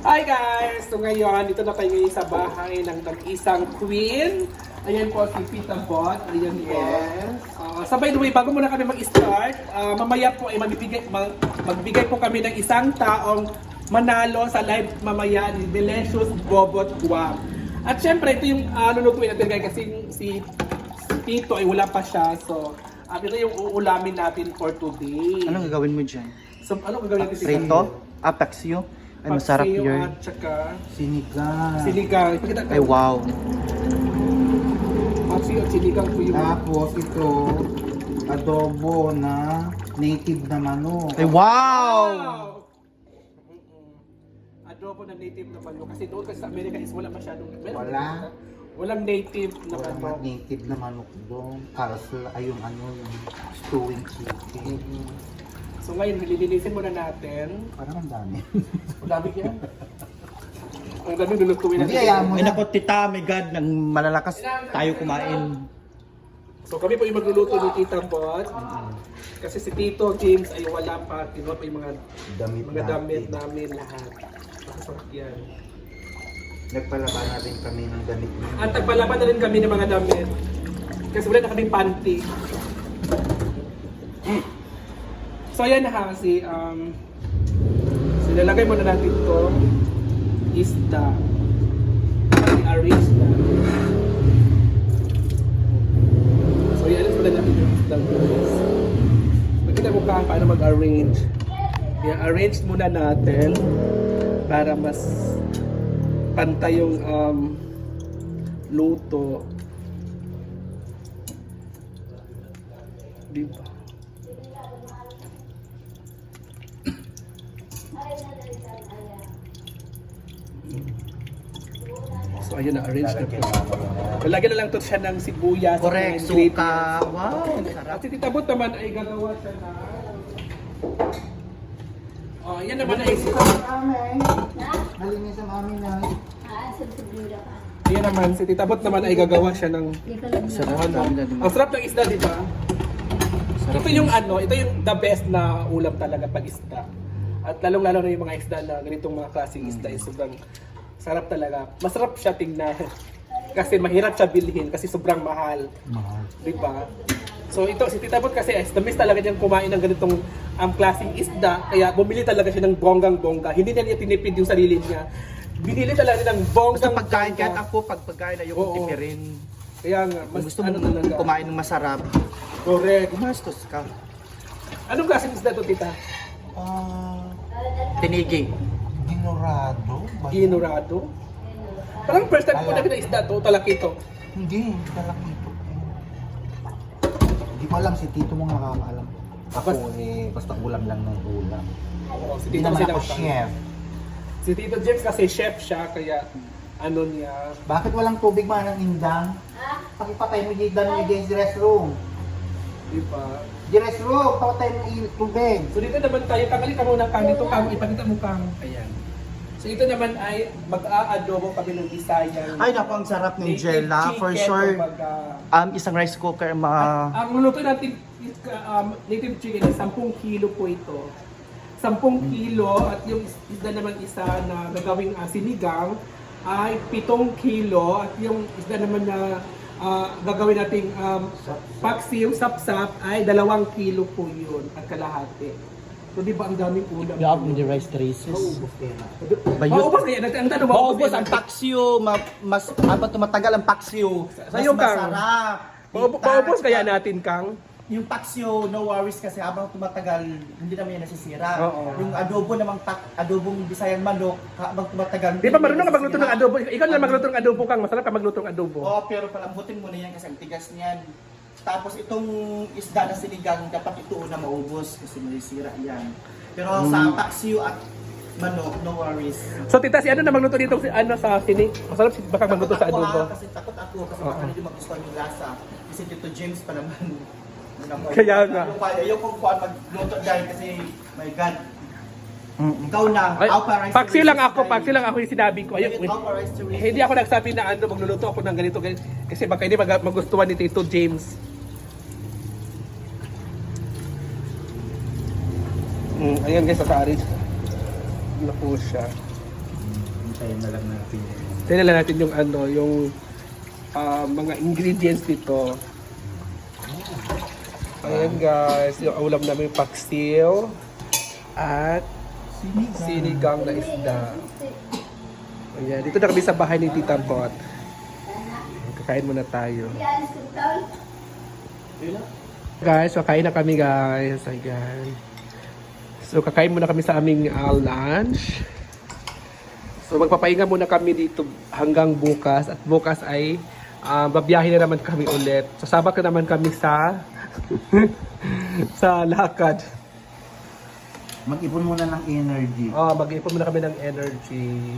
Hi guys! So ngayon, dito na tayo ngayon sa bahay ng tag-isang queen. Ayan po si Pita Bot. Ayan po. Yes. Ah, so by the way, bago muna kami mag-start, ah, mamaya po ay magbibigay, mag- magbigay po kami ng isang taong manalo sa live mamaya ni Delicious Bobot Guam. At syempre, ito yung uh, lulutuin natin guys kasi si, Tito ay wala pa siya. So, at ito yung uulamin natin for today. Anong gagawin mo dyan? So, ano gagawin natin si Prito? Ay, masarap Paksiw yun. At saka Sinigang. siligang. Ipakita Ay, wow. Paksiw at siligang po yung... Tapos ito, adobo na native na manok. Ay, wow! Mm-mm. Adobo na native na manok. Kasi doon kasi sa Amerika is wala masyadong... meron Wala. ba? Walang native na Wala manok. native na manok doon. Karsla, ay yung ano, yung stewing chicken. So ngayon, lilinisin muna natin. Parang ang dami. Ang dami yan. Ang dami lulutuin natin. Hindi, ayaw mo Ay, na. nako, tita, my God, nang malalakas tayo kumain. So kami po yung magluluto ni Tita Bot. Kasi si Tito James ay wala pa. Kinuha pa yung mga, Damit mga damit natin. namin lahat. Masasarap yan. Nagpalaba natin kami ng damit niya. At nagpalaban na rin kami ng mga damit. Kasi wala na kaming panty. So ayan ha, si um, sinalagay muna natin to isda. I-arrange. So i-arrange muna natin yung isda guys. Magkita mo ka paano mag-arrange. I-arrange muna natin para mas pantay yung um, luto. Diba? So ayun na, arrange na po. Lalagyan na lang to siya ng sibuyas. Correct, suka. Wow, sarap. At si Tita Bot naman ay gagawa siya na... Oh, yan naman ay... Amin. Malinis ang amin na. Yan naman, si Tita Bot naman ay gagawa siya ng... Sarap. Ang sarap ng isda, di ba? Sarap Ito yung ano, ito yung the best na ulam talaga pag isda. At lalong-lalo na yung mga isda na ganitong mga klaseng isda is sobrang sarap talaga. Masarap siya tingnan. Kasi mahirap siya bilhin kasi sobrang mahal. Mahal. Di ba? So ito, si Tita Bot kasi is the best talaga niyang kumain ng ganitong ang klaseng isda. Kaya bumili talaga siya ng bonggang-bongga. Hindi na niya tinipid yung sarili niya. Binili talaga niya ng Basta bonggang pagkain, kahit ako, pag pagkain, ayoko Oo. tipirin. Kaya nga, mas Kung gusto mo ano talaga. kumain ng masarap, Correct. gumastos ka. Anong klaseng isda to, Tita? Ah, Tinigi. Ginorado. Ba- Ginurado? Parang first time ko nakita isda to, talaki to. Hindi, talak ito. Hindi ko alam si Tito mo nga nakakaalam. Ako Bas- eh, basta ulam lang ng ulam. Oo, si Hindi Tito naman kasi ako chef. Si Tito James kasi chef siya, kaya ano niya. Bakit walang tubig man ng indang? Pakipatay mo yung dano yung sa restroom. Di ba? Di restroom, pakipatay mo yung tubig. So dito naman tayo, tangali ka muna kang dito kang ipakita mo kang. Ayan. So ito naman ay mag-aadobo kami ng Bisayang Ay, naku, ang sarap ng jela. For sure, um, isang rice cooker, ma... Ang luluto natin is, uh, um, native chicken is 10 kilo po ito. 10 kilo at yung is- isda naman isa na gagawing uh, sinigang ay 7 kilo at yung isda naman na uh, gagawin nating um, paksiw, sapsap ay 2 kilo po yun at kalahati. So di ba ang daming ulam? the rice traces. Na. Bayot. Maubos kaya natin. Ang tanong Maubos ang paksiw, ma, mas, ano, tumatagal ang paksiw. Mas Sa'yo, Kang. masarap. Maubos, maubos kaya natin, Kang? Yung paksiw, no worries kasi habang tumatagal, hindi naman yan nasisira. Oo. Yung adobo namang tak, adobong bisayang manok, habang tumatagal, Di ba marunong ka magluto ng nasisira. adobo? Ikaw na magluto ng adobo, Kang. Masarap ka magluto ng adobo. Oo, pero palambutin mo na yan kasi ang tigas niyan. Tapos itong isda na sinigang, dapat ito na maubos kasi masisira yan. Pero sa paksiw at manok, no worries. So tita, si ano na magluto dito si ano sa sini? Masarap si baka magluto sa adobo. Kasi takot ako kasi Oo. baka hindi magustuhan yung lasa. Kasi Tito James pa naman. Kaya nga. Ayaw, kong kuhan magluto dahil kasi, my God, ikaw na, Ay, authorized paksi lang ako, paksi lang ako yung sinabi ko. Ayun, to raise hindi ako nagsabi na ano magluluto ako ng ganito, ganito kasi baka hindi mag magustuhan ni Tito James. Mm, ayan guys, sa arrange. na po siya. Hintayin na lang natin yung Tingnan lang natin yung ano, yung ah, mga ingredients nito. Ayan guys, yung ulam namin paksil at sinigang na isda. Ayan, dito na kami sa bahay ni Tita Bot. Kakain muna tayo. Guys, kakain na kami guys. Ayan. So, kakain muna kami sa aming ah, lunch. So magpapahinga muna kami dito hanggang bukas at bukas ay uh, babiyahe na naman kami ulit. Sasabak na naman kami sa sa lakad. Mag-ipon muna ng energy. Oh, mag-ipon muna kami ng energy.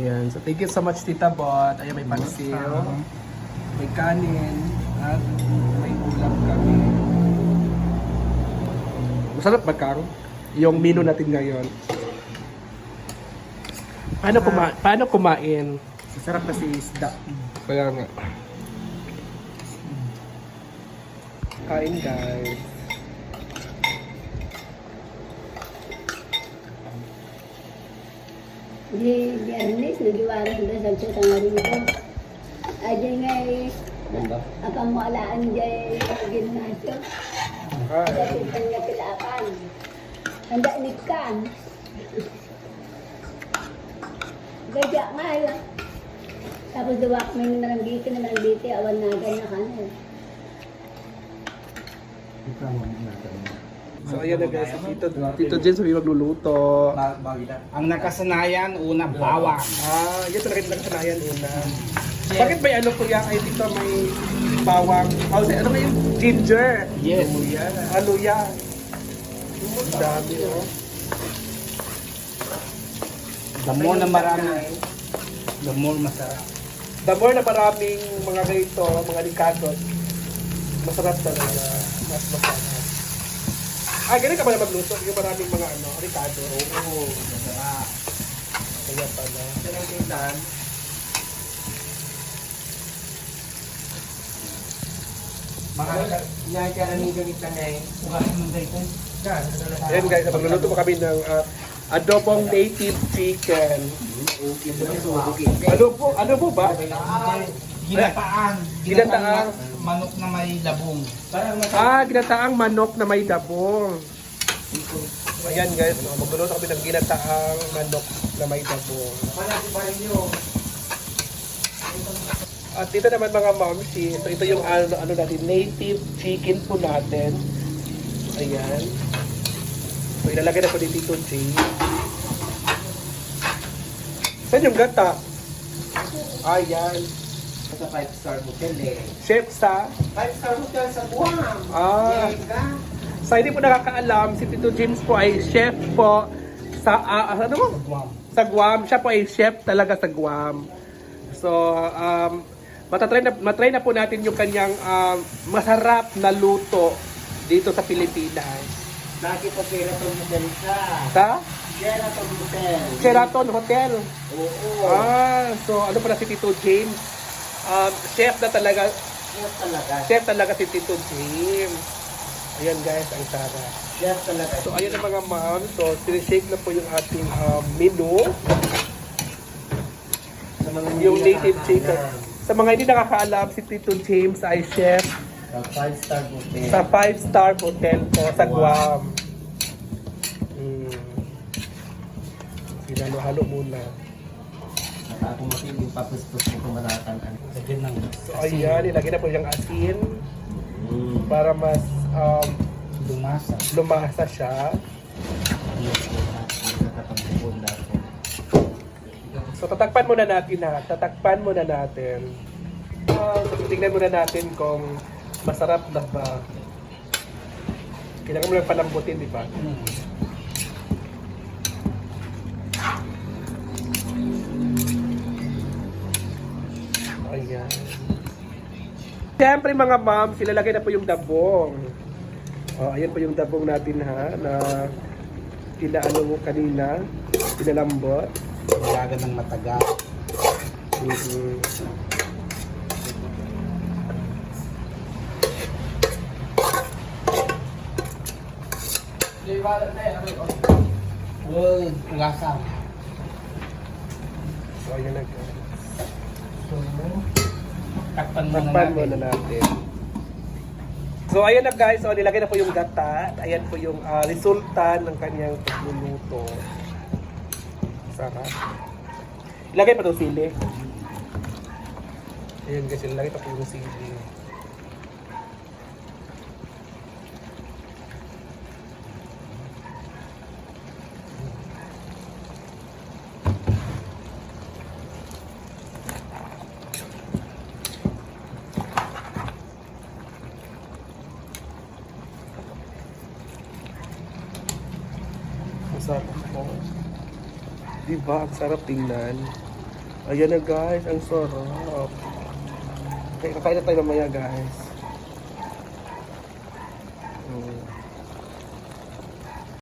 Ayan. So thank you so much Tita Bot. Ayan may pansil, may kanin, at may ulam kami. Masarap ba? Yung menu natin ngayon. Paano, kuma paano kumain? Sarap kasi isda. Kaya nga. Kain guys. di Biyernes, nagiwaras na sa sa tangarin ko. Aja nga eh, apang mo alaan dyan gimnasyo. Hi. Dati kanya kilapan. Handa nikan. Gadya nga yun. Tapos duwak may naranggiti na naranggiti, awan na agad na kanan. Ikaw ang natin. So ayan na guys, si Tito, Tito Jen sabi magluluto. Ang nakasanayan, una, bawang. Ah, yan talaga yung nakasanayan una. Bakit may ano kuya ay dito may bawang, oh, ano ba yung ginger? Yes. Luya. Ah, luya. Ang dami oh. The more na marami, the more masarap. The more na maraming mga ganito, mga ricados, masarap talaga. Mas masarap. Ah, ganun ka ba na magluto? Yung maraming mga ano, ricado. Oo, masarap. Kaya pala. Yan ang tingnan. Mga nagkaranigan gamit na ngayon. Ayan guys, magluluto po kami ng ah, adobong native chicken. Ano po? Ano po ba? Ginataang. Ginataang. Manok na may labong. Ah, ginataang manok na may dabong. Ayan guys, no, magluluto kami ng ginataang manok na may dabong. At dito naman mga momshi, so ito yung ano, ano natin, native chicken po natin. Ayan. So ilalagay na po ni Tito J. Saan yung gata? Ayan. Sa 5-star hotel eh. Chef sa 5-star hotel sa Guam. Ah. Mega. Sa hindi po nakakaalam, si Tito James po ay chef po sa ah, ano mo? Sa Guam. Siya po ay chef talaga sa Guam. So, um, matatry na, matry na po natin yung kanyang um, masarap na luto dito sa Pilipinas. Lagi po Sheraton Hotel sa. Sa Sheraton Hotel. Sheraton Hotel. Oo. Ah, so ano pala si Tito James? Um, chef na talaga, Chef talaga. chef talaga si Tito James. Ayan guys, ang sarap. Chef talaga. So ayan ang mga ma'am. So sinishake na po yung ating um, menu. Sa mga Yung native chicken. Sa mga hindi nakakaalam, si Tito James ay chef Sa 5-star hotel. sa 5-star hotel po sa Guam. Mm. Hinalo-halo muna. At ako makiling papustos ko kumanatan. Lagyan ng So ayan, ilagay na po yung asin Mm. para mas um, lumasa. lumasa siya. Nakakapagpupunda ko. So tatakpan muna natin ha. Tatakpan muna natin. Uh, tignan muna natin kung masarap na ba. Kailangan mo lang palambutin, di ba? Hmm. Ayan. Siyempre mga ma'am, silalagay na po yung dabong. Oh, ayan po yung dabong natin ha, na inaano mo kanina, pinalambot. Ilagan ng matagal. Mhm. Uy, lasa. So, ayan na. So, takpan muna Takpan natin. muna natin. So, ayan na guys. So, nilagay na po yung gata. Ayan po yung ah, resulta ng kanyang pagluluto. Sarap. Ilagay pa itong sili. Ayan guys, ilagay pa po yung sili. Sarap po. Diba? Ang sarap tingnan. Ayan na guys, ang sarap. Okay, kakain na tayo mamaya guys.